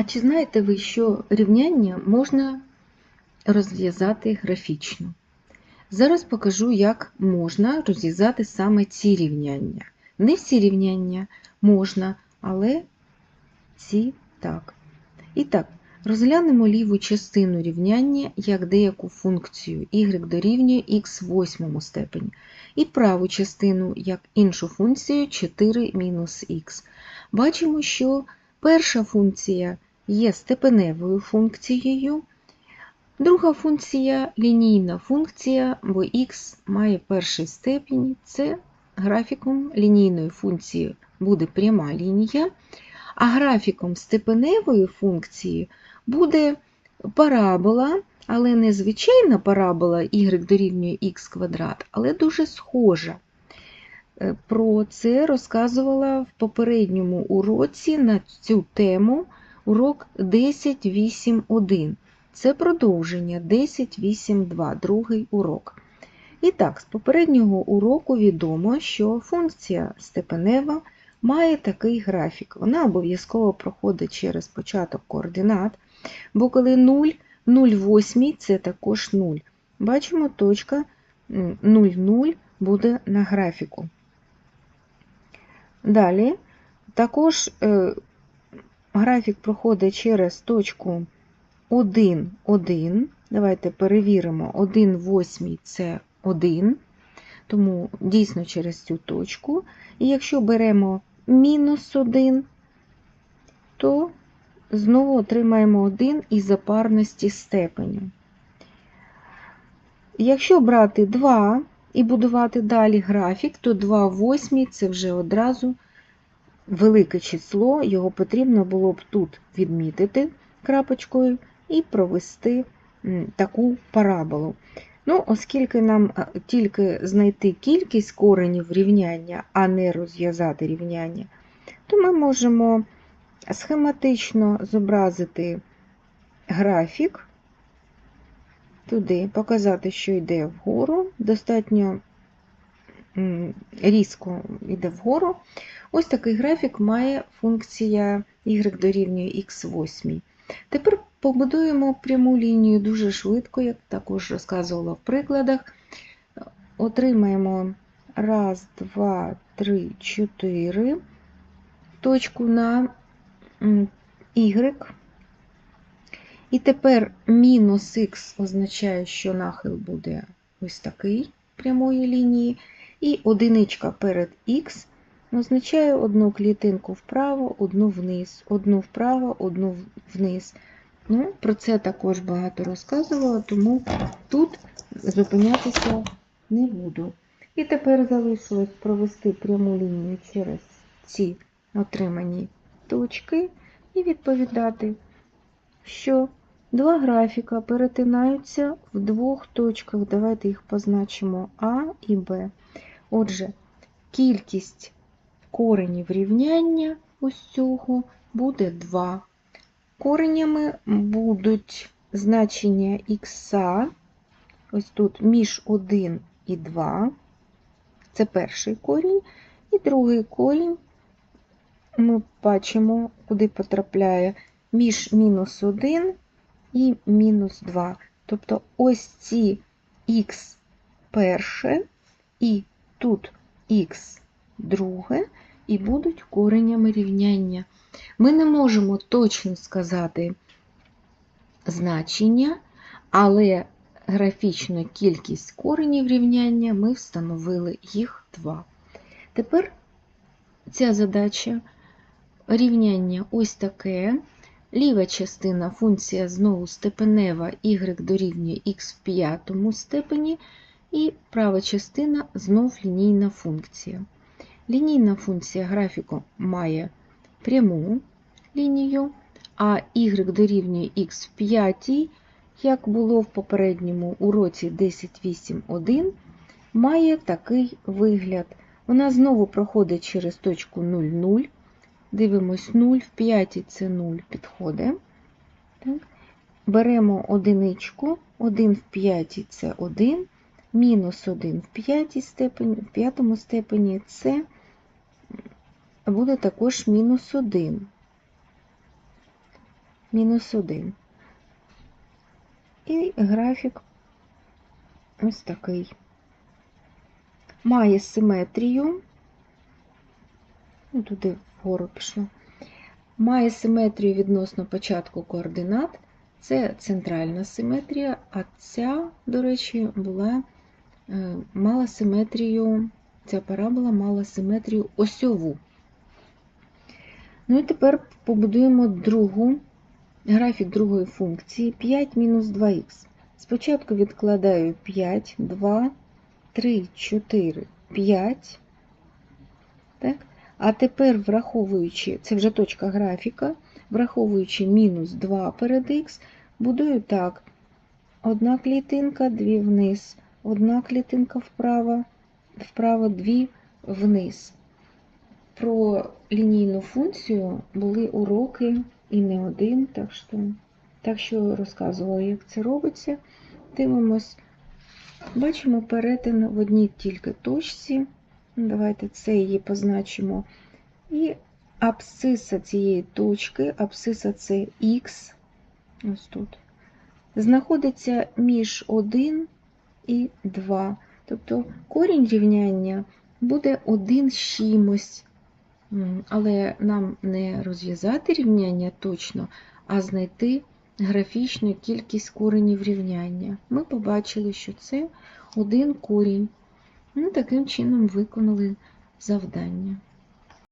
А чи знаєте ви, що рівняння можна розв'язати графічно? Зараз покажу, як можна розв'язати саме ці рівняння. Не всі рівняння можна, але ці так. І так, розглянемо ліву частину рівняння як деяку функцію y дорівнює х в восьмому степені, і праву частину як іншу функцію 4 мінус х. Бачимо, що перша функція є степеневою функцією, друга функція лінійна функція, бо х має перший степінь, це графіком лінійної функції буде пряма лінія, а графіком степеневої функції буде парабола, але не звичайна парабола y дорівнює х квадрат, але дуже схожа. Е, Про це розказувала в попередньому уроці на цю тему урок 10.8.1. Це продовження 10.8.2, другий урок. І так, з попереднього уроку відомо, що функція степенева має такий графік. Вона обов'язково проходить через початок координат, бо коли 0, 0,8 це також 0. Бачимо, точка 0,0 буде на графіку. Далі також е, графік проходить через точку 1, 1. Давайте перевіримо, 1 восьмій це 1, тому дійсно через цю точку. І якщо беремо мінус 1, то знову отримаємо 1 із запарності степеню. Якщо брати 2 і будувати далі графік, то 2 в 8 це вже одразу велике число, його потрібно було б тут відмітити крапочкою і провести таку параболу. Ну, Оскільки нам тільки знайти кількість коренів рівняння, а не розв'язати рівняння, то ми можемо схематично зобразити графік, туди, показати, що йде вгору, достатньо різко йде вгору. Ось такий графік має функція y дорівнює x8. Тепер побудуємо пряму лінію дуже швидко, як також розказувала в прикладах. Отримаємо 1, 2, 3, 4 точку на y. І тепер мінус х означає, що нахил буде ось такий прямої лінії. І одиничка перед х означає одну клітинку вправо, одну вниз, одну вправо, одну вниз. Ну, Про це також багато розказувала, тому тут зупинятися не буду. І тепер залишилось провести пряму лінію через ці отримані точки і відповідати, що два графіка перетинаються в двох точках. Давайте їх позначимо А і Б. Отже, кількість коренів рівняння ось цього буде 2. Коренями будуть значення х, ось тут між 1 і 2, це перший корінь, і другий корінь ми бачимо, куди потрапляє між мінус 1 і мінус 2. Тобто ось ці х перше і тут х друге, і будуть коренями рівняння. Ми не можемо точно сказати значення, але графічну кількість коренів рівняння ми встановили їх два. Тепер ця задача рівняння ось таке. Ліва частина функція знову степенева y дорівнює х в п'ятому степені, і права частина знов лінійна функція. Лінійна функція графіку має пряму лінію, а y дорівнює х в п'ятій, як було в попередньому уроці 10.8.1, має такий вигляд. Вона знову проходить через точку 0,0. Дивимось 0 в 5 це 0 підходить. Беремо одиничку, 1 в 5 це 1, мінус 1 в в п'ятому степені це буде також мінус 1. мінус 1. І графік ось такий. Має симетрію, ну, туди вгору пішло, має симетрію відносно початку координат. Це центральна симетрія, а ця, до речі, була, мала симетрію, ця парабола мала симетрію осьову. Ну і тепер побудуємо другу, графік другої функції 5 мінус 2х. Спочатку відкладаю 5, 2, 3, 4, 5. Так? А тепер, враховуючи, це вже точка графіка, враховуючи мінус 2 перед х, будую так. Одна клітинка, дві вниз, одна клітинка вправо, вправо, дві вниз. Про лінійну функцію були уроки і не один, так що, так що розказувала, як це робиться. Дивимось, бачимо перетин в одній тільки точці. Давайте це її позначимо. І абсциса цієї точки, абсциса це х, ось тут, знаходиться між 1 і 2. Тобто корінь рівняння буде 1 з чимось. Але нам не розв'язати рівняння точно, а знайти графічну кількість коренів рівняння. Ми побачили, що це один корінь. Ну, таким чином виконали завдання.